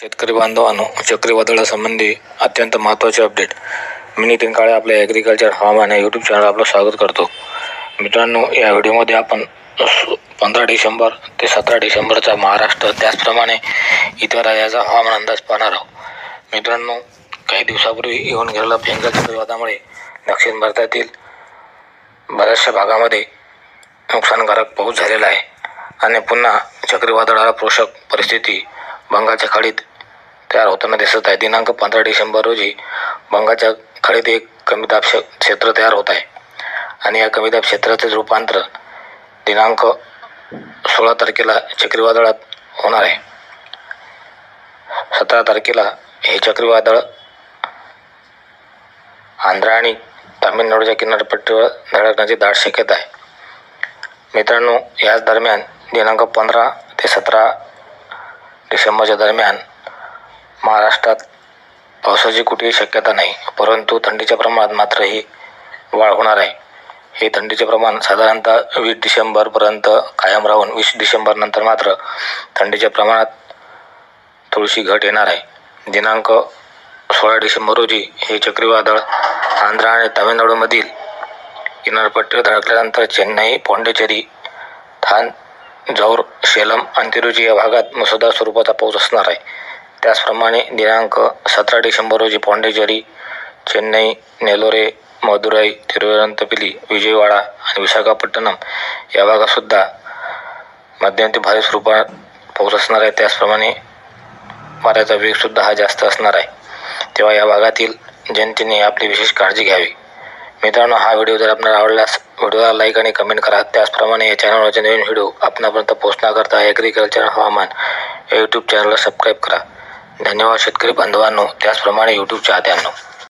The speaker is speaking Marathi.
शेतकरी बांधवांनो चक्रीवादळासंबंधी अत्यंत महत्त्वाचे अपडेट मी नितीन काळे आपल्या ॲग्रिकल्चर हवामान या यूट्यूब चॅनल आपलं स्वागत करतो. मित्रांनो या व्हिडिओमध्ये आपण पंधरा डिसेंबर ते सतरा डिसेंबरचा महाराष्ट्र त्याचप्रमाणे इतर राज्याचा हवामान अंदाज पाहणार आहोत. मित्रांनो काही दिवसापूर्वी येऊन गेलेल्या भयंकर चक्रीवादामुळे दक्षिण भारतातील बऱ्याचशा भागामध्ये नुकसानकारक पाऊस झालेला आहे. आणि पुन्हा चक्रीवादळाला पोषक परिस्थिती बंगालच्या खाडीत तयार होताना दिसत आहे. दिनांक पंधरा डिसेंबर रोजी बंगालच्या खाडीत एक कमी दाब क्ष- क्षेत्र तयार होत आहे. आणि या कमी दाब क्षेत्राचे रूपांतर दिनांक सोळा तारखेला चक्रीवादळात होणार आहे. सतरा तारखेला हे चक्रीवादळ आंध्र आणि तामिळनाडूच्या किनारपट्टीवर धडकण्याची दाट शक्यता आहे. मित्रांनो याच दरम्यान दिनांक पंधरा ते सतरा डिसेंबरच्या दरम्यान महाराष्ट्रात पावसाची कुठेही शक्यता नाही परंतु थंडीच्या प्रमाणात मात्र ही वाढ होणार आहे. हे थंडीचे प्रमाण साधारणतः वीस डिसेंबरपर्यंत कायम राहून वीस डिसेंबरनंतर मात्र थंडीच्या प्रमाणात थोडीशी घट येणार आहे. दिनांक सोळा डिसेंबर रोजी हे चक्रीवादळ आंध्र आणि तामिळनाडूमधील किनारपट्टीवर धडकल्यानंतर चेन्नई पॉंडेचेरी थान जौर शेलम आणि तिरुची या भागात मुसळधार स्वरूपाचा पाऊस असणार आहे. त्याचप्रमाणे दिनांक सतरा डिसेंबर रोजी पॉंडेचेरी चेन्नई नेलोरे मदुराई तिरुवनंतपुरम विजयवाडा आणि विशाखापट्टणम या भागातसुद्धा मध्यम ते भारी स्वरूपात पाऊस असणार आहे. त्याचप्रमाणे वाऱ्याचा वेगसुद्धा हा जास्त असणार आहे. तेव्हा या भागातील जनतेने आपली विशेष काळजी घ्यावी. मित्रांनो हा व्हिडिओ जर आपल्याला आवडल्यास व्हिडिओला लाईक आणि कमेंट करा. त्याचप्रमाणे या चॅनलवरचे नवीन व्हिडिओ आपणापर्यंत पोहोचण्याकरता ॲग्रिकल्चर हवामान या यूट्यूब चॅनलला सबस्क्राईब करा. धन्यवाद शेतकरी बांधवांनो. त्याचप्रमाणे यूट्यूब चाहत्यांनो.